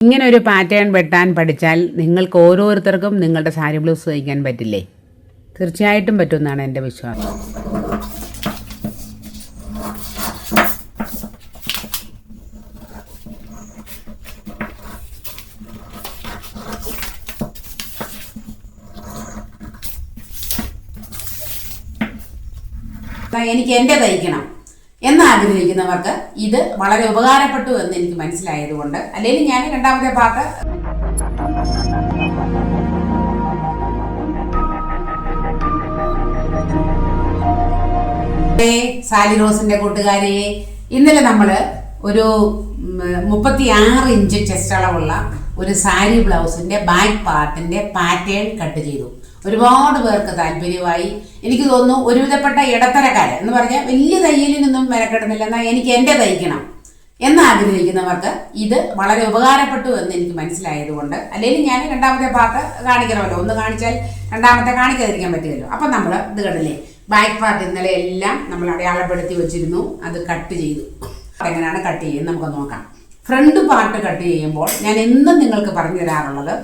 ഇങ്ങനെ ഒരു പാറ്റേൺ വെട്ടാൻ പഠിച്ചാൽ നിങ്ങൾക്ക് ഓരോരുത്തർക്കും നിങ്ങളുടെ സാരി ബ്ലൗസ് തയ്ക്കാൻ പറ്റില്ലേ? തീർച്ചയായിട്ടും പറ്റുമെന്നാണ് എന്റെ വിശ്വാസം. എനിക്ക് എന്റെ തയ്ക്കണം. എന്ന് ആഗ്രഹിക്കുന്നവർക്ക് ഇത് വളരെ ഉപകാരപ്പെട്ടു എന്ന് എനിക്ക് മനസ്സിലായതുകൊണ്ട്. അല്ലെങ്കിൽ ഞാൻ രണ്ടാമത്തെ പാട്ട് സാലി റോസിന്റെ കൂട്ടുകാരെ ഇന്നലെ നമ്മൾ ഒരു മുപ്പത്തി ആറ് ഇഞ്ച് ചെസ്റ്റ് അളവുള്ള ഒരു സാരി ബ്ലൗസിന്റെ ബാക്ക് പാർട്ടിന്റെ പാറ്റേൺ കട്ട് ചെയ്തു. ഒരുപാട് പേർക്ക് താല്പര്യമായി. എനിക്ക് തോന്നുന്നു ഒരുവിധപ്പെട്ട ഇടത്തരക്കാര് എന്ന് പറഞ്ഞാൽ വലിയ തയ്യലിനൊന്നും മെനക്കെടുന്നില്ല. എന്നാൽ എനിക്ക് എന്റെ തയ്ക്കണം എന്നാഗ്രഹിക്കുന്നവർക്ക് ഇത് വളരെ ഉപകാരപ്പെട്ടു എന്ന് എനിക്ക് മനസ്സിലായതുകൊണ്ട് അല്ലെങ്കിൽ ഞാൻ രണ്ടാമത്തെ പാർട്ട് കാണിക്കണമല്ലോ. ഒന്ന് കാണിച്ചാൽ രണ്ടാമത്തെ കാണിക്കാതിരിക്കാൻ പറ്റുമല്ലോ. അപ്പം നമ്മൾ ഇത് കണ്ടില്ലേ? ബാക്ക് പാർട്ട് ഇന്നലെ എല്ലാം നമ്മൾ അടയാളപ്പെടുത്തി വെച്ചിരുന്നു. അത് കട്ട് ചെയ്തു. എങ്ങനെയാണ് കട്ട് ചെയ്യുന്നത് നമുക്ക് നോക്കാം. ഫ്രണ്ട് പാർട്ട് കട്ട് ചെയ്യുമ്പോൾ ഞാൻ എന്നും നിങ്ങൾക്ക് പറഞ്ഞു തരാറുള്ളത്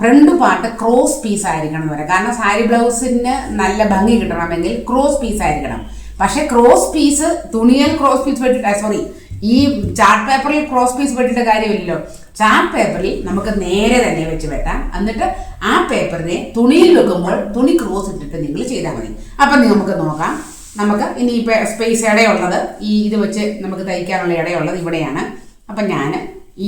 ഫ്രണ്ട് പാർട്ട് ക്രോസ് പീസ് ആയിരിക്കണം എന്ന് പറയാം. കാരണം സാരി ബ്ലൗസിന് നല്ല ഭംഗി കിട്ടണമെങ്കിൽ ക്രോസ് പീസ് ആയിരിക്കണം. പക്ഷെ ക്രോസ് പീസ് തുണിയിൽ ക്രോസ് പീസ് വെട്ടിട്ട് സോറി ഈ ചാർട്ട് പേപ്പറിൽ ക്രോസ് പീസ് വെട്ടിയിട്ട് കാര്യമില്ലല്ലോ. ചാർട്ട് പേപ്പറിൽ നമുക്ക് നേരെ തന്നെ വെച്ച് വെട്ടാം. എന്നിട്ട് ആ പേപ്പറിനെ തുണിയിൽ വെക്കുമ്പോൾ തുണി ക്രോസ് ഇട്ടിട്ട് നിങ്ങൾ ചെയ്താൽ മതി. അപ്പം നമുക്ക് നോക്കാം. നമുക്ക് ഇനി ഇപ്പം സ്പേസ് ഇടയുള്ളത് ഈ ഇത് വെച്ച് നമുക്ക് തയ്ക്കാനുള്ള ഇടയുള്ളത് ഇവിടെയാണ്. അപ്പം ഞാൻ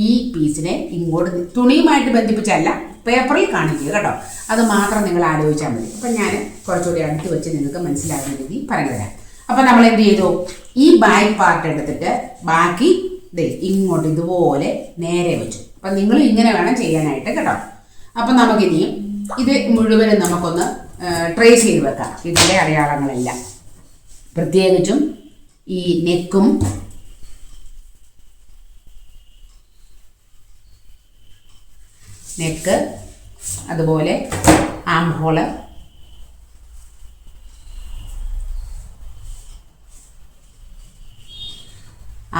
ഈ പീസിനെ ഇങ്ങോട്ട് തുണിയുമായിട്ട് ബന്ധിപ്പിച്ചല്ല പേപ്പറിൽ കാണിക്കുക കേട്ടോ. അത് മാത്രം നിങ്ങൾ ആലോചിച്ചാൽ മതി. അപ്പം ഞാൻ കുറച്ചുകൂടി അടുത്ത് വെച്ച് നിങ്ങൾക്ക് മനസ്സിലാകുന്ന രീതി പറഞ്ഞുതരാം. അപ്പം നമ്മൾ എന്ത് ചെയ്തു? ഈ ബാക്ക് പാർട്ട് എടുത്തിട്ട് ബാക്കി ദേ ഇങ്ങോട്ട് ഇതുപോലെ നേരെ വെച്ചു. അപ്പം നിങ്ങൾ ഇങ്ങനെ വേണം ചെയ്യാനായിട്ട് കേട്ടോ. അപ്പം നമുക്കിനിയും ഇത് മുഴുവനും നമുക്കൊന്ന് ട്രേസ് ചെയ്ത് വെക്കാം. ഇതിന്റെ അടയാളങ്ങളെല്ലാം. പ്രത്യേകിച്ചും ഈ നെക്കും നെക്ക് അതുപോലെ ആം ഹോൾ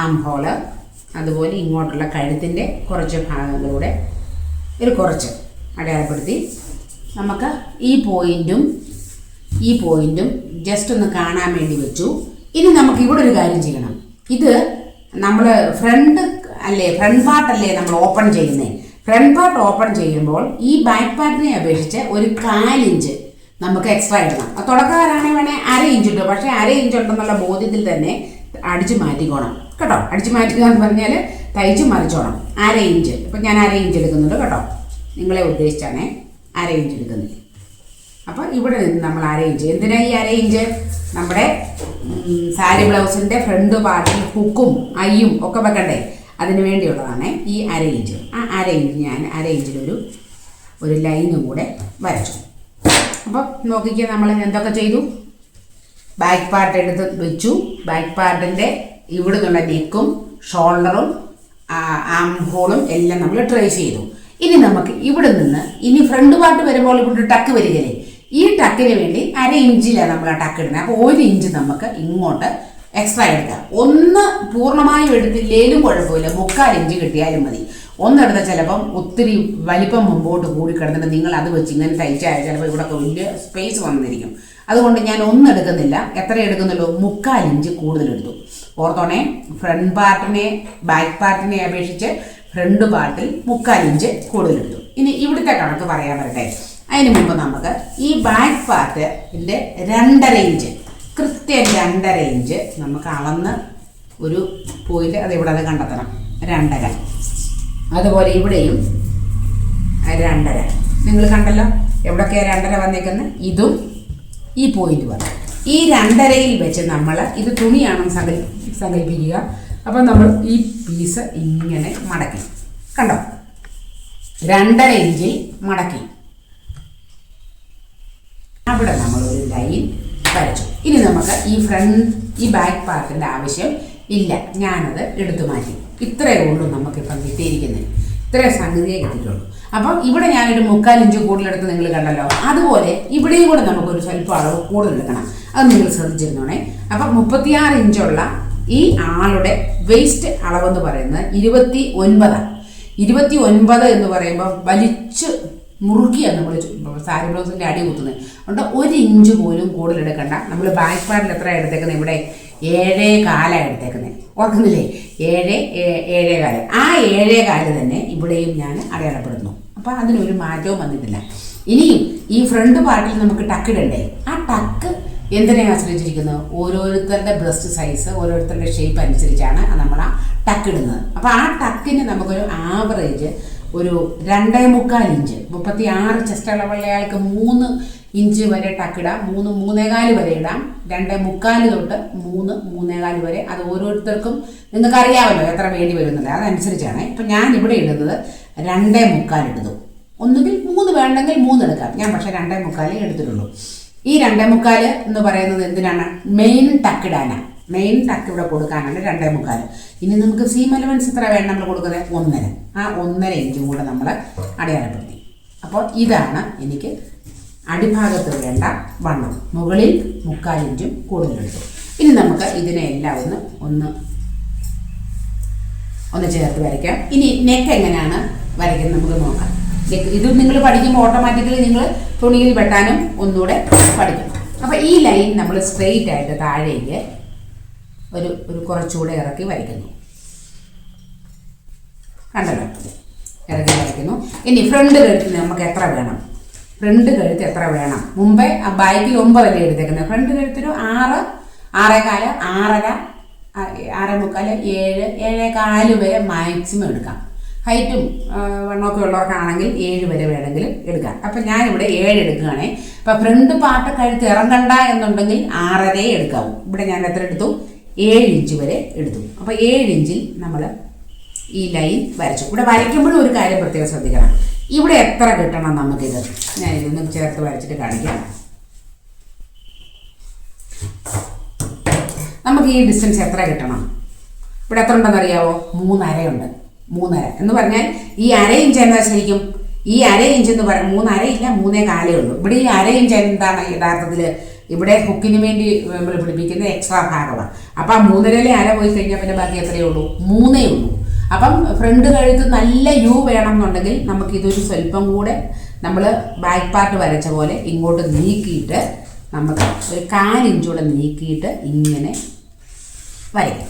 ആം അതുപോലെ ഇങ്ങോട്ടുള്ള കഴുത്തിന്റെ കുറച്ച് ഭാഗങ്ങളിലൂടെ ഒരു കുറച്ച് അടയാളപ്പെടുത്തി. നമുക്ക് ഈ പോയിന്റും ഈ പോയിന്റും ജസ്റ്റ് ഒന്ന് കാണാൻ വേണ്ടി വെച്ചു. ഇനി നമുക്ക് ഇവിടെ ഒരു കാര്യം ചെയ്യണം. ഇത് നമ്മൾ ഫ്രണ്ട് അല്ലേ ഫ്രണ്ട് പാർട്ടല്ലേ നമ്മൾ ഓപ്പൺ ചെയ്യുന്നത് ഫ്രണ്ട് പാർട്ട് ഓപ്പൺ ചെയ്യുമ്പോൾ ഈ ബാക്ക് പാർട്ടിനെ അപേക്ഷിച്ച് ഒരു കാലിഞ്ച് നമുക്ക് എക്സ്ട്രാ ഇടണം തുടക്കക്കാരാണെങ്കിൽ വേണേൽ അര ഇഞ്ച് ഇട്ടു. പക്ഷേ അര ഇഞ്ച് ഉണ്ടെന്നുള്ള ബോധ്യത്തിൽ തന്നെ അടിച്ചു മാറ്റിക്കോണം. കേട്ടോ? അടിച്ചു മാറ്റുക എന്ന് പറഞ്ഞാൽ തയ്ച്ച് മറിച്ചോണം. അര ഇഞ്ച് ഇപ്പം ഞാൻ അര ഇഞ്ച് എടുക്കുന്നുണ്ട് കേട്ടോ. നിങ്ങളെ ഉദ്ദേശിച്ചാണേ അര ഇഞ്ച് എടുക്കുന്നത്. അപ്പോൾ ഇവിടെ നിന്ന് നമ്മൾ അര ഇഞ്ച് എന്തിനാ ഈ അര ഇഞ്ച് നമ്മുടെ സാരി ബ്ലൗസിന്റെ ഫ്രണ്ട് പാർട്ടിൽ ഹുക്കും അയ്യും ഒക്കെ വെക്കണ്ടേ? അതിന് വേണ്ടിയുള്ളതാണ് ഈ അര ഇഞ്ച്. ആ അര ഇഞ്ച് ഞാൻ അര ഇഞ്ചിലൊരു ഒരു ലൈനും കൂടെ വരച്ചു. അപ്പോൾ നോക്കിക്കുക നമ്മൾ എന്തൊക്കെ ചെയ്തു? ബാക്ക് പാർട്ട് എടുത്ത് വെച്ചു. ബാക്ക് പാർട്ടിന്റെ ഇവിടെ നിന്നുള്ള നെക്കും ഷോൾഡറും ആം ഹോളും എല്ലാം നമ്മൾ ട്രേസ് ചെയ്തു. ഇനി നമുക്ക് ഇവിടെ നിന്ന് ഇനി ഫ്രണ്ട് പാർട്ട് വരുമ്പോൾ ഇവിടെ ടക്ക് വരികയില്ലേ? ഈ ടക്കിന് വേണ്ടി അര ഇഞ്ചിലാണ് നമ്മൾ ആ ടക്ക് ഇടുന്നത്. അപ്പോൾ ഒരു ഇഞ്ച് നമുക്ക് ഇങ്ങോട്ട് എക്സ്ട്രാ എടുക്കുക ഒന്ന് പൂർണമായും എടുത്തില്ലേലും കുഴപ്പമില്ല. മുക്കാൽ ഇഞ്ച് കിട്ടിയാലും മതി. ഒന്നെടുത്താൽ ചിലപ്പം ഒത്തിരി വലിപ്പം മുമ്പോട്ട് കൂടി കിടന്നിട്ട് നിങ്ങൾ അത് വെച്ച് ഇങ്ങനെ തയ്ച്ചാൽ ചിലപ്പോൾ ഇവിടെ വലിയ സ്പേസ് വന്നിരിക്കും. അതുകൊണ്ട് ഞാൻ ഒന്നും എടുക്കുന്നില്ല. എത്ര എടുക്കുന്നുള്ളൂ? മുക്കാൽ ഇഞ്ച് കൂടുതൽ എടുത്തു. ഓർത്തോണേ ഫ്രണ്ട് പാർട്ടിനെ ബാക്ക് പാർട്ടിനെ അപേക്ഷിച്ച് ഫ്രണ്ട് പാർട്ടിൽ മുക്കാൽ ഇഞ്ച് കൂടുതൽ എടുത്തു. ഇനി ഇവിടുത്തെ കണക്ക് പറയാൻ വരട്ടെ. അതിന് മുമ്പ് നമുക്ക് ഈ ബാക്ക് പാർട്ടിന്റെ രണ്ടര ഇഞ്ച് കൃത്യം രണ്ടര ഇഞ്ച് നമുക്ക് അളന്ന് ഒരു പോയിന്റ് അത് ഇവിടെ അത് കണ്ടെത്തണം. രണ്ടര. അതുപോലെ ഇവിടെയും രണ്ടര. നിങ്ങൾ കണ്ടല്ലോ എവിടൊക്കെയാണ് രണ്ടര വന്നേക്കുന്നത് ഇതും ഈ പോയിന്റ് വന്നു. ഈ രണ്ടരയിൽ വെച്ച് നമ്മൾ ഇത് തുണിയാണെന്ന് സങ്കൽ സങ്കല്പിക്കുക അപ്പം നമ്മൾ ഈ പീസ് ഇങ്ങനെ മടക്കി. കണ്ടോ? രണ്ടര ഇഞ്ചിൽ മടക്കി. അവിടെ ഒരു ലൈൻ വരച്ചു. ഇനി നമുക്ക് ഈ ഫ്രണ്ട് ഈ ബാക്ക് പാർട്ടിന്റെ ആവശ്യം ഇല്ല. ഞാനത് എടുത്തു മാറ്റി. ഇത്രയേ ഉള്ളൂ നമുക്കിപ്പം കിട്ടിയിരിക്കുന്നത്. ഇത്രയും സംഗതിയെ കിട്ടിയിട്ടുള്ളൂ. അപ്പം ഇവിടെ ഞാനൊരു മുക്കാൽ ഇഞ്ച് കൂടുതലെടുത്ത് നിങ്ങൾ കണ്ടല്ലോ. അതുപോലെ ഇവിടെയും കൂടെ നമുക്കൊരു സ്വല്പം അളവ് കൂടുതൽ എടുക്കണം അത് നിങ്ങൾ ശ്രദ്ധിച്ചിരുന്നോണേ. അപ്പം മുപ്പത്തിയാറ് ഇഞ്ചുള്ള ഈ ആളുടെ വേസ്റ്റ് അളവെന്ന് പറയുന്നത് ഇരുപത്തി ഒൻപതാണ് ഇരുപത്തി ഒൻപത് എന്ന് പറയുമ്പോൾ വലിച്ച് മുറുകിയാണ് നമ്മൾ സാരി ബ്ലൗസിന്റെ അടി കുത്തുന്നത്. അതുകൊണ്ട് ഒരു ഇഞ്ച് പോലും കൂടുതൽ എടുക്കണ്ട. നമ്മൾ ബാക്ക് പാർട്ടിൽ എത്ര എടുത്തേക്കുന്നത് ഇവിടെ ഏഴേ കാലാണ് എടുത്തേക്കുന്നത് ഓർക്കുന്നില്ലേ? ഏഴ് ഏഴേ കാൽ. ആ ഏഴേ കാൽ തന്നെ ഇവിടെയും ഞാൻ അടയാളപ്പെടുന്നു അപ്പോൾ അതിനൊരു മാറ്റവും വന്നിട്ടില്ല. ഇനിയും ഈ ഫ്രണ്ട് പാർട്ടിൽ നമുക്ക് ടക്കിടണ്ടേ ആ ടക്ക് എന്തിനെ ആശ്രയിച്ചിരിക്കുന്നത്? ഓരോരുത്തരുടെ ബ്രസ്റ്റ് സൈസ് ഓരോരുത്തരുടെ ഷേപ്പ് അനുസരിച്ചാണ് നമ്മൾ ആ ടക്ക് ഇടുന്നത്. അപ്പോൾ ആ ടക്കിന് നമുക്കൊരു ആവറേജ് ഒരു രണ്ടേ മുക്കാൽ ഇഞ്ച്. മുപ്പത്തി ആറ് ചെസ്റ്റ് അളവുള്ള ആൾക്ക് മൂന്ന് ഇഞ്ച് വരെ ടക്കിടാം മൂന്ന് മൂന്നേകാൽ വരെ ഇടാം. രണ്ടേ മുക്കാൽ തൊട്ട് മൂന്ന് മൂന്നേകാൽ വരെ. അത് ഓരോരുത്തർക്കും നിങ്ങൾക്ക് അറിയാമല്ലോ എത്ര വേണ്ടി വരുന്നില്ല അതനുസരിച്ചാണ്. ഇപ്പം ഞാൻ ഇവിടെ ഇടുന്നത് രണ്ടേ മുക്കാൽ ഇടുന്നു. ഒന്നുകിൽ മൂന്ന് വേണ്ടെങ്കിൽ മൂന്ന് എടുക്കാം. ഞാൻ പക്ഷേ രണ്ടേ മുക്കാലേ എടുത്തിട്ടുള്ളൂ. ഈ രണ്ടേ മുക്കാൽ എന്ന് പറയുന്നത് എന്തിനാണ്? മെയിൻ ടക്കിടാനാണ് മെയിൻ ടക്ക് ഇവിടെ കൊടുക്കാനാണ് രണ്ടേ മുക്കാൽ. ഇനി നമുക്ക് സീം അലവൻസ് എത്ര വേണം നമ്മൾ കൊടുക്കുന്നത്? ഒന്നര. ആ ഒന്നര ഇഞ്ചും കൂടെ നമ്മൾ അടയാളപ്പെടുത്തി. അപ്പോൾ ഇതാണ് എനിക്ക് അടിഭാഗത്ത് വേണ്ട വണ്ണം. മുകളിൽ മുക്കാൽ ഇഞ്ചും കൂടുതലെടുത്തു ഇനി നമുക്ക് ഇതിനെ എല്ലാം ഒന്ന് ഒന്ന് ഒന്ന് ചേർത്ത് വരയ്ക്കാം. ഇനി നെക്ക് എങ്ങനെയാണ് വരയ്ക്കുന്നത് നമുക്ക് നോക്കാം. നെക്ക് ഇത് നിങ്ങൾ പഠിക്കുമ്പോൾ ഓട്ടോമാറ്റിക്കലി നിങ്ങൾ തുണിയിൽ വെട്ടാനും ഒന്നുകൂടെ പഠിക്കും. അപ്പോൾ ഈ ലൈൻ നമ്മൾ സ്ട്രെയിറ്റ് ആയിട്ട് താഴേക്ക് ഒരു ഒരു കുറച്ചുകൂടെ ഇറക്കി വരയ്ക്കുന്നു. കണ്ടല്ലോ? ഇറക്കി വരയ്ക്കുന്നു. ഇനി ഫ്രണ്ട് കഴുത്തിന് നമുക്ക് എത്ര വേണം? ഫ്രണ്ട് കഴുത്ത് എത്ര വേണം? മുമ്പേ ആ ബാക്കിൽ ഒമ്പതല്ലേ എടുത്തേക്കുന്നത്? ഫ്രണ്ട് കഴുത്തൊരു ആറ് ആറേകാൽ ആറര ആറേ മുക്കാൽ ഏഴ് ഏഴേകാൽ വരെ മാക്സിമം എടുക്കാം. ഹൈറ്റും വണ്ണമൊക്കെ ഉള്ളവർക്കാണെങ്കിൽ ഏഴ് വരെ വേണമെങ്കിലും എടുക്കാം. അപ്പം ഞാനിവിടെ ഏഴ് എടുക്കുകയാണേ. അപ്പം ഫ്രണ്ട് പാർട്ട് കഴുത്ത് ഇറങ്ങണ്ട എന്നുണ്ടെങ്കിൽ ആറരേ എടുക്കാവൂ. ഇവിടെ ഞാൻ എത്ര എടുത്തു? ഏഴ് ഇഞ്ച് വരെ എടുത്തു. അപ്പോൾ ഏഴ് ഇഞ്ചിൽ നമ്മൾ ഈ ലൈൻ വരച്ചു. ഇവിടെ വരയ്ക്കുമ്പോഴും ഒരു കാര്യം പ്രത്യേകം ശ്രദ്ധിക്കണം. ഇവിടെ എത്ര കിട്ടണം നമുക്കിത്? ഞാൻ ഇതൊന്നും ചേർത്ത് വരച്ചിട്ട് കാണിക്കാം. നമുക്ക് ഈ ഡിസ്റ്റൻസ് എത്ര കിട്ടണം? ഇവിടെ എത്ര ഉണ്ടെന്ന് അറിയാവോ? മൂന്നരയുണ്ട് മൂന്നര. എന്ന് പറഞ്ഞാൽ ഈ അര ഇഞ്ച് എന്താ ശരിക്കും? ഈ അര ഇഞ്ച് എന്ന് പറയാം മൂന്നര ഇല്ല മൂന്നേ കാലേ ഉള്ളൂ. ഇവിടെ ഈ അര ഇഞ്ച് എന്താണ് യഥാർത്ഥത്തിൽ ഇവിടെ ഹുക്കിന് വേണ്ടി നമ്മൾ പിടിപ്പിക്കുന്ന എക്സ്ട്രാ ഭാഗമാണ് അപ്പം ആ മൂന്നരയിലെ അര പോയി കഴിഞ്ഞാൽ പിന്നെ ബാക്കി എത്രയേ ഉള്ളൂ? മൂന്നേ ഉള്ളൂ. അപ്പം ഫ്രണ്ട് കഴുത്ത് നല്ല യു വേണം എന്നുണ്ടെങ്കിൽ നമുക്ക് ഇതൊരു സ്വല്പം കൂടെ നമ്മൾ ബാക്ക് പാർട്ട് വരച്ച പോലെ ഇങ്ങോട്ട് നീക്കിയിട്ട് നമുക്ക് ഒരു കാലിഞ്ചൂടെ നീക്കിയിട്ട് ഇങ്ങനെ വരയ്ക്കാം.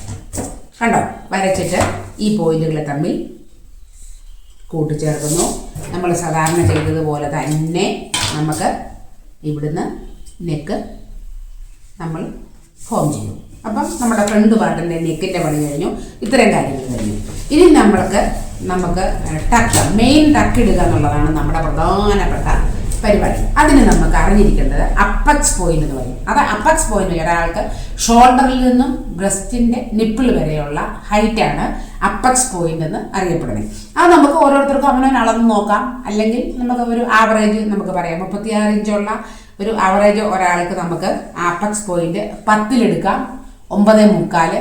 കണ്ടോ? വരച്ചിട്ട് ഈ പോയിന്റുകളെ തമ്മിൽ കൂട്ടിച്ചേർക്കുന്നു. നമ്മൾ സാധാരണ ചെയ്തതുപോലെ തന്നെ നമുക്ക് ഇവിടുന്ന് നെക്ക് നമ്മൾ ഫോം ചെയ്യും. അപ്പം നമ്മുടെ ഫ്രണ്ട് പാർട്ടിന്റെ നെക്കിന്റെ പണി കഴിഞ്ഞു. ഇത്രയും കാര്യങ്ങൾ കഴിഞ്ഞു. ഇനി നമ്മൾക്ക് നമുക്ക് ടക്ക് മെയിൻ ടക്ക് ഇടുക എന്നുള്ളതാണ് നമ്മുടെ പ്രധാനപ്പെട്ട പരിപാടി. അതിന് നമുക്ക് അറിഞ്ഞിരിക്കേണ്ടത് അപ്പക്സ് പോയിന്റ് എന്ന് പറയും. അത് അപ്പക്സ് പോയിന്റ് ഒരാൾക്ക് ഷോൾഡറിൽ നിന്നും ബ്രസ്റ്റിന്റെ നിപ്പിൾ വരെയുള്ള ഹൈറ്റാണ് അപ്പക്സ് പോയിന്റ് എന്ന് അറിയപ്പെടുന്നത്. അത് നമുക്ക് ഓരോരുത്തർക്കും അവനവൻ അളന്ന് നോക്കാം. അല്ലെങ്കിൽ നമുക്ക് ഒരു ആവറേജ് നമുക്ക് പറയാം മുപ്പത്തിയാറ് ഇഞ്ചുള്ള ഒരു ആവറേജ് ഒരാൾക്ക് നമുക്ക് ആപ്പക്സ് പോയിന്റ് പത്തിലെടുക്കാം. ഒമ്പത് മുക്കാൽ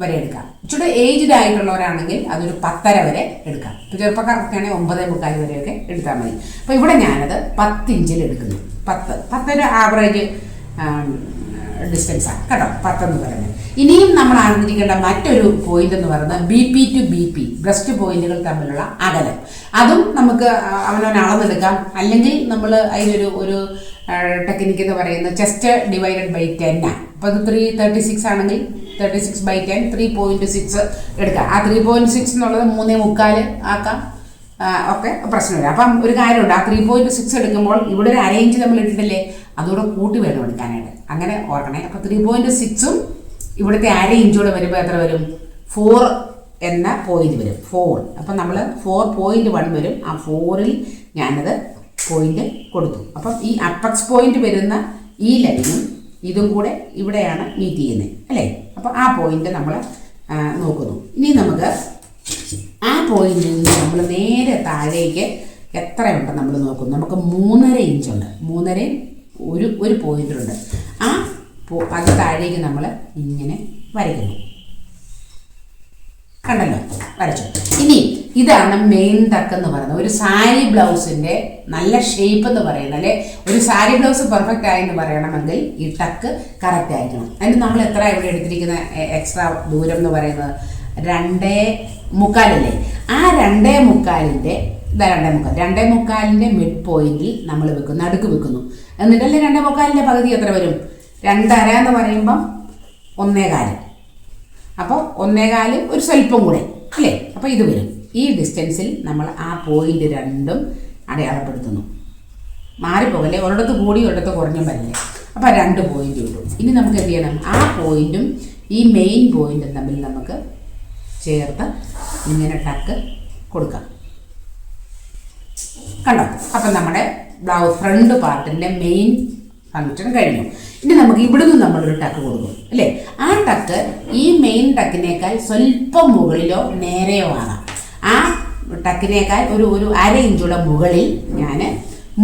വരെ എടുക്കാം. ഇച്ചിരി ഏജ്ഡ് ആയിട്ടുള്ളവരാണെങ്കിൽ അതൊരു പത്തര വരെ എടുക്കാം. ഇപ്പോൾ ചെറുപ്പക്കാർക്കാണെങ്കിൽ ഒമ്പത് മുക്കാൽ വരെയൊക്കെ എടുത്താൽ മതി. അപ്പോൾ ഇവിടെ ഞാനത് പത്ത് ഇഞ്ചിൽ എടുക്കുന്നു. പത്ത്. പത്തൊരു ആവറേജ് ഡിസ്റ്റൻസാണ് കേട്ടോ? പത്തെന്ന് പറയുന്നത്. ഇനിയും നമ്മൾ അറിഞ്ഞിരിക്കേണ്ട മറ്റൊരു പോയിന്റ് എന്ന് പറയുന്നത് B P to B P breast പോയിന്റുകൾ തമ്മിലുള്ള അകലം. അതും നമുക്ക് അവനവൻ അളന്നെടുക്കാം അല്ലെങ്കിൽ നമ്മൾ അതിനൊരു ഒരു ടെക്നിക്ക് എന്ന് പറയുന്നത് ചെസ്റ്റ് ഡിവൈഡഡ് ബൈ ടെൻ ആണ്. അപ്പോൾ അത് ത്രീ തേർട്ടി സിക്സ് ആണെങ്കിൽ thirty six by ten three point six എടുക്കാം. ആ ത്രീ പോയിന്റ് സിക്സ് എന്നുള്ളത് മൂന്നേ മുക്കാൽ ആക്കാം. ഒക്കെ പ്രശ്നമില്ല അപ്പം ഒരു കാര്യമുണ്ട്. ആ ത്രീ പോയിന്റ് സിക്സ് എടുക്കുമ്പോൾ ഇവിടെ ഒരു അറേഞ്ച് നമ്മൾ ഇട്ടിട്ടില്ലേ? അതുകൂടെ കൂട്ടി വേണം എടുക്കാനായിട്ട്. അങ്ങനെ ഓർക്കണേ. അപ്പോൾ ത്രീ പോയിന്റ് സിക്സും ഇവിടുത്തെ അര ഇഞ്ചൂടെ വരുമ്പോൾ എത്ര വരും? ഫോർ എന്ന പോയിന്റ് വരും. ഫോർ അപ്പം നമ്മൾ ഫോർ പോയിന്റ് വൺ വരും. ആ ഫോറിൽ ഞാനത് പോയിന്റ് കൊടുത്തു. അപ്പം ഈ അപ്പക്സ് പോയിന്റ് വരുന്ന ഈ ലൈനും ഇതും കൂടെ ഇവിടെയാണ് മീറ്റ് ചെയ്യുന്നത് അല്ലേ? അപ്പം ആ പോയിന്റ് നമ്മൾ നോക്കുന്നു. ഇനി നമുക്ക് ആ പോയിന്റിൽ നിന്ന് നമ്മൾ നേരെ താഴേക്ക് എത്രയുണ്ട് നമ്മൾ നോക്കുന്നു. നമുക്ക് മൂന്നര ഇഞ്ചുണ്ട് മൂന്നരയും ഒരു ഒരു പോയിന്റുണ്ട് ആ അത് താഴേക്ക് നമ്മൾ ഇങ്ങനെ വരയ്ക്കുന്നു. കണ്ടല്ലോ? വരച്ചു. ഇനി ഇതാണ് മെയിൻ തക്ക് എന്ന് പറയുന്നത്. ഒരു സാരി ബ്ലൗസിന്റെ നല്ല ഷേപ്പ് എന്ന് പറയുന്നത് അല്ലെ? ഒരു സാരി ബ്ലൗസ് പെർഫെക്റ്റ് ആയി എന്ന് പറയണമെങ്കിൽ ഈ ടക്ക് കറക്റ്റ് ആയിരിക്കണം. അതിന് നമ്മൾ എത്ര ഇവിടെ എടുത്തിരിക്കുന്ന എക്സ്ട്രാ ദൂരം എന്ന് പറയുന്നത്? രണ്ടേ മുക്കാലല്ലേ? ആ രണ്ടേ മുക്കാലിന്റെ ഇതാ രണ്ടേ മുക്കാൽ. രണ്ടേ മുക്കാലിന്റെ മിഡ് പോയിന്റിൽ നമ്മൾ വെക്കുന്നു നടുക്ക് വെക്കുന്നു. എന്നിട്ടല്ലേ രണ്ടേ മുക്കാലിന്റെ പകുതി എത്ര വരും? രണ്ടര എന്ന് പറയുമ്പം ഒന്നേകാൽ അപ്പോൾ ഒന്നേകാൽ ഒരു സ്വല്പം കൂടെ അല്ലേ? അപ്പോൾ ഇത് വരും. ഈ ഡിസ്റ്റൻസിൽ നമ്മൾ ആ പോയിന്റ് രണ്ടും അടയാളപ്പെടുത്തുന്നു. മാറിപ്പോകല്ലേ? ഒരിടത്ത് കൂടി ഒരിടത്ത് കുറഞ്ഞും വരില്ലേ അപ്പോൾ രണ്ട് പോയിന്റ് കിട്ടും ഇനി നമുക്ക് എന്ത് ചെയ്യണം? ആ പോയിന്റും ഈ മെയിൻ പോയിന്റും തമ്മിൽ നമുക്ക് ചേർത്ത് ഇങ്ങനെ ടക്ക് കൊടുക്കാം. കണ്ടോ? അപ്പം നമ്മുടെ ബ്ലൗസ് ഫ്രണ്ട് പാർട്ടിന്റെ മെയിൻ ഫങ്ഷൻ കഴിഞ്ഞു. ഇനി നമുക്ക് ഇവിടുന്ന് നമ്മളൊരു ടക്ക് കൊടുക്കും അല്ലേ? ആ ടക്ക് ഈ മെയിൻ ടക്കിനേക്കാൾ സ്വല്പം മുകളിലോ നേരെയോ ആകാം. ആ ടക്കിനേക്കാൾ ഒരു ഒരു അര ഇഞ്ചുടെ മുകളിൽ ഞാൻ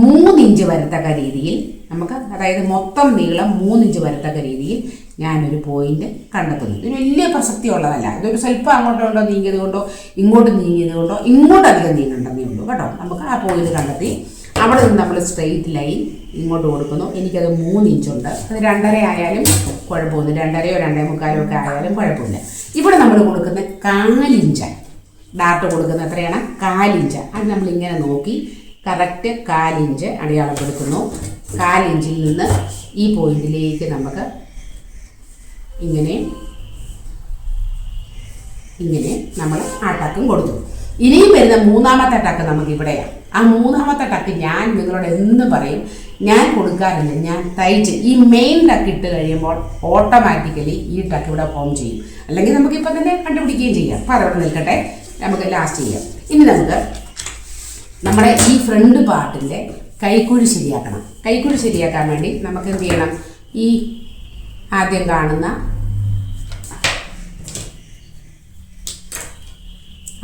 മൂന്നിഞ്ച് വരത്തക്ക രീതിയിൽ നമുക്ക് അതായത് മൊത്തം നീളം മൂന്നിഞ്ച് വരത്തക്ക രീതിയിൽ ഞാനൊരു പോയിന്റ് കണ്ടെത്തുന്നു. ഇത് വലിയ പ്രസക്തി ഉള്ളതല്ല ഇതൊരു സ്വല്പം അങ്ങോട്ടോ കൊണ്ടോ നീങ്ങിയത് കൊണ്ടോ ഇങ്ങോട്ട് നീങ്ങിയത് കൊണ്ടോ ഇങ്ങോട്ടധികം നീങ്ങണ്ടെന്നേ ഉള്ളൂ. കേട്ടോ? നമുക്ക് ആ പോയിന്റ് കണ്ടെത്തി അവിടെ നിന്ന് നമ്മൾ സ്ട്രെയിറ്റ് ലൈൻ ഇങ്ങോട്ട് കൊടുക്കുന്നു. എനിക്കത് മൂന്ന് ഇഞ്ചുണ്ട് അത് രണ്ടര ആയാലും കുഴപ്പമൊന്നും രണ്ടരയോ രണ്ടേ മുക്കാലോ ഒക്കെ ആയാലും കുഴപ്പമില്ല ഇവിടെ നമ്മൾ കൊടുക്കുന്ന കാലിഞ്ചാണ് ഡാർട്ട് കൊടുക്കുന്ന എത്രയാണ്? കാലിഞ്ച് അത് നമ്മൾ ഇങ്ങനെ നോക്കി കറക്റ്റ് കാലിഞ്ച് അടയാളപ്പെടുത്തുന്നു കാലിഞ്ചിൽ നിന്ന് ഈ പോയിന്റിലേക്ക് നമുക്ക് ഇങ്ങനെ ഇങ്ങനെ നമ്മൾ ആ ടക്കും കൊടുത്തു. ഇനിയും വരുന്ന മൂന്നാമത്തെ ടക്ക് നമുക്ക് ഇവിടെയാണ് ആ മൂന്നാമത്തെ ടക്ക് ഞാൻ നിങ്ങളോട് എന്ന് പറയും ഞാൻ കൊടുക്കാറില്ല ഞാൻ തയ്ച്ച്. ഈ മെയിൻ ടക്ക് ഇട്ട് കഴിയുമ്പോൾ ഓട്ടോമാറ്റിക്കലി ഈ ടക്ക് ഇവിടെ ഫോം ചെയ്യും. അല്ലെങ്കിൽ നമുക്ക് ഇപ്പം തന്നെ കണ്ടുപിടിക്കുകയും ചെയ്യാം. അപ്പോൾ അതവിടെ നിൽക്കട്ടെ. നമുക്ക് ലാസ്റ്റ് ചെയ്യാം. ഇനി നമുക്ക് നമ്മുടെ ഈ ഫ്രണ്ട് പാർട്ടിന്റെ കൈക്കുഴി ശരിയാക്കണം. കൈക്കുഴി ശരിയാക്കാൻ വേണ്ടി നമുക്ക് എന്ത് ചെയ്യണം? ഈ ആദ്യം കാണുന്ന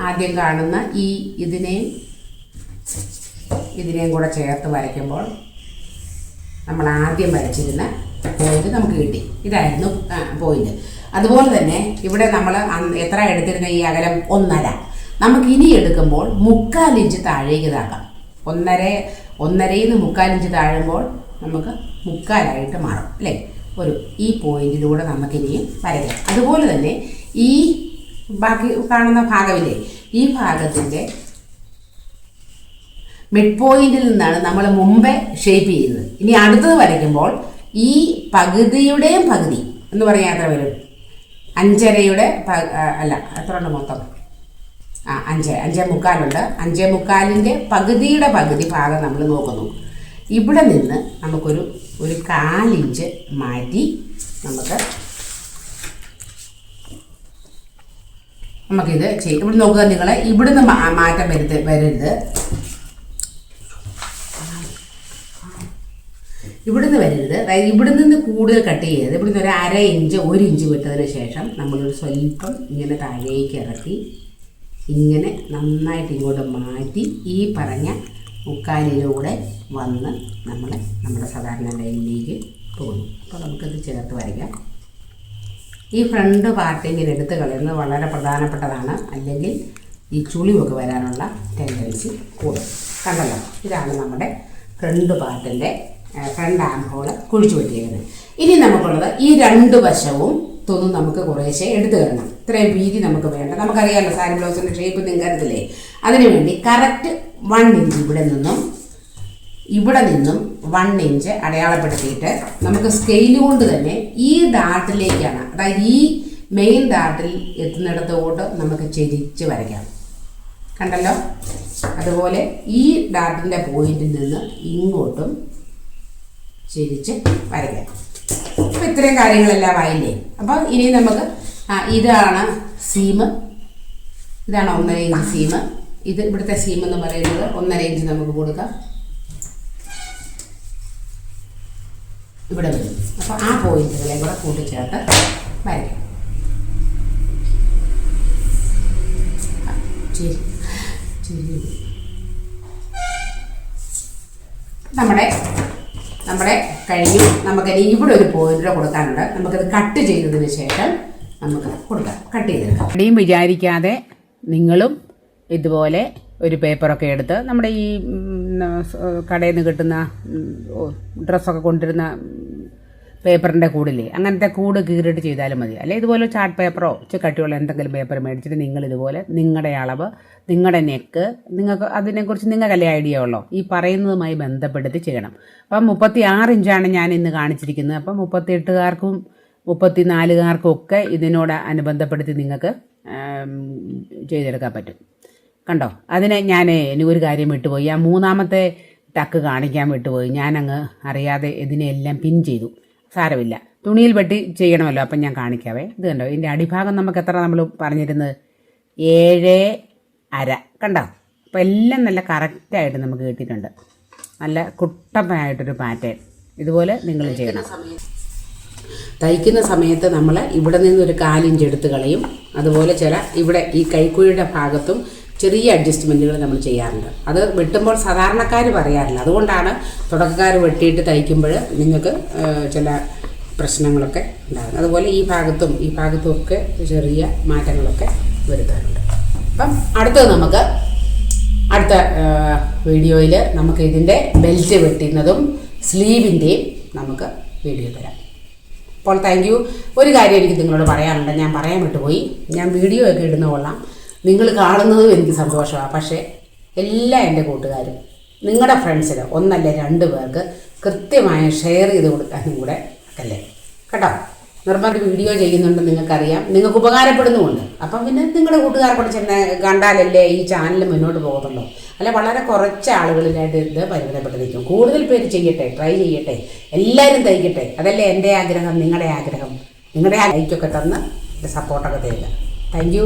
ആദ്യം കാണുന്ന ഈ ഇതിനെയും ഇതിനെയും കൂടെ ചേർത്ത് വരയ്ക്കുമ്പോൾ നമ്മൾ ആദ്യം വരച്ചിരുന്ന പോയിന്റ് നമുക്ക് കിട്ടി. ഇതായിരുന്നു പോയിന്റ് അതുപോലെ തന്നെ ഇവിടെ നമ്മൾ എത്ര എടുത്തിരുന്ന ഈ അകലം? ഒന്നര. നമുക്ക് ഇനി എടുക്കുമ്പോൾ മുക്കാൽ ഇഞ്ച് താഴേക്ക് ഇതാക്കാം. ഒന്നര ഒന്നരയിൽ നിന്ന് മുക്കാൽ ഇഞ്ച് താഴുമ്പോൾ നമുക്ക് മുക്കാലായിട്ട് മാറും അല്ലേ? ഒരു ഈ പോയിന്റിലൂടെ നമുക്കിനിയും വരയ്ക്കാം. അതുപോലെ തന്നെ ഈ ബാക്കി കാണുന്ന ഭാഗമില്ലേ? ഈ ഭാഗത്തിന്റെ മിഡ് പോയിന്റിൽ നിന്നാണ് നമ്മൾ മുമ്പേ ഷേപ്പ് ചെയ്യുന്നത്. ഇനി അടുത്തത് വരയ്ക്കുമ്പോൾ ഈ പകുതിയുടെയും പകുതി എന്ന് പറയാൻ എത്ര വരും? അഞ്ചരയുടെ അല്ല എത്ര ഉണ്ട് മൊത്തം? ആ അഞ്ച് അഞ്ചേ മുക്കാലുണ്ട്. അഞ്ചേ മുക്കാലിന്റെ പകുതിയുടെ പകുതി ഭാഗം നമ്മൾ നോക്കുന്നു. ഇവിടെ നിന്ന് നമുക്കൊരു ഒരു കാലിഞ്ച് മാറ്റി നമുക്ക് നമുക്കിത് ചെയ്യും ഇവിടെ നോക്കുക നിങ്ങൾ ഇവിടുന്ന് മാറ്റം വരുത്ത് വരരുത്. ഇവിടുന്ന് വരരുത് അതായത് ഇവിടെ നിന്ന് കൂടുതൽ കട്ട് ചെയ്യരുത്. ഇവിടുന്ന് ഒരു അര ഇഞ്ച് ഒരു ഇഞ്ച് വിട്ടതിന് ശേഷം നമ്മളൊരു സ്വല്പം ഇങ്ങനെ താഴേക്ക് ഇറക്കി ഇങ്ങനെ നന്നായിട്ട് ഇങ്ങോട്ട് മാറ്റി ഈ പറഞ്ഞ മുക്കാലിലൂടെ വന്ന് നമ്മൾ നമ്മുടെ സാധാരണ ലൈനിലേക്ക് പോകും അപ്പോൾ നമുക്കത് ചേർത്ത് വരയ്ക്കാം. ഈ ഫ്രണ്ട് പാർട്ട് ഇങ്ങനെ എടുത്ത് കളയുന്നത് വളരെ പ്രധാനപ്പെട്ടതാണ്. അല്ലെങ്കിൽ ഈ ചുളിവൊക്കെ വരാനുള്ള ടെൻഡൻസി കൂടും. കണ്ടല്ലോ? ഇതാണ് നമ്മുടെ ഫ്രണ്ട് പാർട്ടിന്റെ ഫ്രണ്ട് ആം ഹോൾ കുഴിച്ചു വെട്ടിയിരിക്കുന്നത് ഇനി നമുക്കുള്ളത് ഈ രണ്ട് വശവും തൊന്നും നമുക്ക് കുറേശ്ശെ എടുത്തു തരണം. ഇത്രയും വീതി നമുക്ക് വേണ്ട. നമുക്കറിയാമല്ലോ സാരി ബ്ലൗസിന്റെ ഷേപ്പ് നിങ്ങൾക്ക് അറിയത്തില്ലേ അതിനുവേണ്ടി കറക്റ്റ് വൺ ഇഞ്ച് ഇവിടെ നിന്നും ഇവിടെ നിന്നും വൺ ഇഞ്ച് അടയാളപ്പെടുത്തിയിട്ട് നമുക്ക് സ്കെയിൽ കൊണ്ട് തന്നെ ഈ ഡാർട്ടിലേക്കാണ് അതായത് ഈ മെയിൻ ഡാർട്ടിൽ എത്തുന്നിടത്തോട്ട് നമുക്ക് ചെരിച്ച് വരയ്ക്കാം. കണ്ടല്ലോ? അതുപോലെ ഈ ഡാർട്ടിന്റെ പോയിന്റിൽ നിന്ന് ഇങ്ങോട്ടും ചിരിച്ച് വരയ്ക്കാം. അപ്പോൾ ഇത്രയും കാര്യങ്ങളെല്ലാം ആയില്ലേ? അപ്പോൾ ഇനി നമുക്ക് ഇതാണ് സീമ് ഇതാണ് ഒന്നര ഇഞ്ച് സീമ് ഇത് ഇവിടുത്തെ സീം എന്ന് പറയുന്നത് ഒന്നര ഇഞ്ച് നമുക്ക് കൊടുക്കാം. ഇവിടെ വരും. അപ്പോൾ ആ പോയിന്റുകളെ കൂടെ കൂട്ടിച്ചേർത്ത് വരയ്ക്കാം. ശരി നമ്മുടെ നമ്മുടെ കഴിഞ്ഞു. നമുക്കിനി ഇവിടെ ഒരു പോയിന്റ് കൊടുക്കാനുണ്ട്. നമുക്കത് കട്ട് ചെയ്തതിന് ശേഷം നമുക്ക് കൊടുക്കാം. കട്ട് ചെയ്തെടുക്കാം. ഇവിടെയും വിചാരിക്കാതെ നിങ്ങളും ഇതുപോലെ ഒരു പേപ്പറൊക്കെ എടുത്ത് നമ്മുടെ ഈ കടയിൽ നിന്ന് കിട്ടുന്ന ഡ്രസ്സൊക്കെ കൊണ്ടുവരുന്ന ഉം, പേപ്പറിന്റെ കൂടില്ലേ? അങ്ങനത്തെ കൂട് കീറിട്ട് ചെയ്താലും മതി. അല്ലെ ഇതുപോലെ ചാർട്ട് പേപ്പറോ കട്ടിയുള്ള എന്തെങ്കിലും പേപ്പർ മേടിച്ചിട്ട് നിങ്ങൾ ഇതുപോലെ നിങ്ങളുടെ അളവ് നിങ്ങളുടെ നെക്ക് നിങ്ങൾക്ക് അതിനെക്കുറിച്ച് നിങ്ങൾക്കല്ലേ ഐഡിയ ഉള്ളോ? ഈ പറയുന്നതുമായി ബന്ധപ്പെടുത്തി ചെയ്യണം. അപ്പം മുപ്പത്തി ആറ് ഇഞ്ചാണ് ഞാൻ ഇന്ന് കാണിച്ചിരിക്കുന്നത്. അപ്പം മുപ്പത്തി എട്ടുകാർക്കും മുപ്പത്തി നാലുകാർക്കും ഒക്കെ ഇതിനോട് അനുബന്ധപ്പെടുത്തി നിങ്ങൾക്ക് ചെയ്തെടുക്കാൻ പറ്റും. കണ്ടോ? അതിനെ ഞാൻ ഒരു കാര്യം വിട്ടുപോയി. ആ മൂന്നാമത്തെ ടക്ക് കാണിക്കാൻ വിട്ടുപോയി. ഞാനങ്ങ് അറിയാതെ ഇതിനെല്ലാം പിൻ ചെയ്തു. സാരമില്ല. തുണിയിൽ വെട്ടി ചെയ്യണമല്ലോ അപ്പം ഞാൻ കാണിക്കാവേ. ഇത് കണ്ടോ? ഇതിന്റെ അടിഭാഗം നമുക്ക് എത്ര നമ്മൾ പറഞ്ഞിരുന്നത്? ഏഴ് അര. കണ്ടോ? അപ്പോൾ എല്ലാം നല്ല കറക്റ്റായിട്ട് നമുക്ക് കിട്ടിയിട്ടുണ്ട്. നല്ല കുട്ടപ്പനായിട്ടൊരു പാറ്റേൺ ഇതുപോലെ നിങ്ങൾ ചെയ്യണം. തയ്ക്കുന്ന സമയത്ത് നമ്മൾ ഇവിടെ നിന്നൊരു കാലിഞ്ച് എടുത്ത് കളയും. അതുപോലെ ചില ഇവിടെ ഈ കൈക്കുഴിയുടെ ഭാഗത്തും ചെറിയ അഡ്ജസ്റ്റ്മെന്റുകൾ നമ്മൾ ചെയ്യാറുണ്ട്. അത് വെട്ടുമ്പോൾ സാധാരണക്കാർ പറയാറില്ല. അതുകൊണ്ടാണ് തുടക്കക്കാർ വെട്ടിയിട്ട് തയ്ക്കുമ്പോൾ നിങ്ങൾക്ക് ചില പ്രശ്നങ്ങളൊക്കെ ഉണ്ടാകുന്നത്. അതുപോലെ ഈ ഭാഗത്തും ഈ ഭാഗത്തും ഒക്കെ ചെറിയ മാറ്റങ്ങളൊക്കെ വരുത്താറുണ്ട്. അപ്പം അടുത്തത് നമുക്ക് അടുത്ത വീഡിയോയിൽ നമുക്ക് ഇതിന്റെ ബെൽറ്റ് വെട്ടുന്നതും സ്ലീവിന്റെയും നമുക്ക് വീഡിയോ തരാം. അപ്പോൾ താങ്ക് യു ഒരു കാര്യം എനിക്ക് നിങ്ങളോട് പറയാനുണ്ട്. ഞാൻ പറയാൻ വിട്ടുപോയി. ഞാൻ വീഡിയോ ഒക്കെ ഇടുന്ന കൊള്ളാം. നിങ്ങൾ കാണുന്നതും എനിക്ക് സന്തോഷമാണ്. പക്ഷേ എല്ലാ എന്റെ കൂട്ടുകാരും നിങ്ങളുടെ ഫ്രണ്ട്സിന് ഒന്നല്ല രണ്ട് പേർക്ക് കൃത്യമായി ഷെയർ ചെയ്ത് കൊടുക്കാനും കൂടെ അല്ലേ? കേട്ടോ? നിർബന്ധ വീഡിയോ ചെയ്യുന്നുണ്ട് നിങ്ങൾക്കറിയാം. നിങ്ങൾക്ക് ഉപകാരപ്പെടുന്നുമുണ്ട്. അപ്പം പിന്നെ നിങ്ങളുടെ കൂട്ടുകാർക്കൂടെ ചെന്ന് കണ്ടാലല്ലേ ഈ ചാനൽ മുന്നോട്ട് പോകുന്നുള്ളൂ അല്ല വളരെ കുറച്ച് ആളുകളിലായിട്ട് ഇത് പരിമിതപ്പെട്ട് നിൽക്കും കൂടുതൽ പേര് ചെയ്യട്ടെ ട്രൈ ചെയ്യട്ടെ എല്ലാവരും തയ്ക്കട്ടെ. അതല്ലേ എന്റെ ആഗ്രഹം നിങ്ങളുടെ ആഗ്രഹം. നിങ്ങളുടെ ലൈക്കൊക്കെ തന്ന് സപ്പോർട്ടൊക്കെ തരിക. താങ്ക്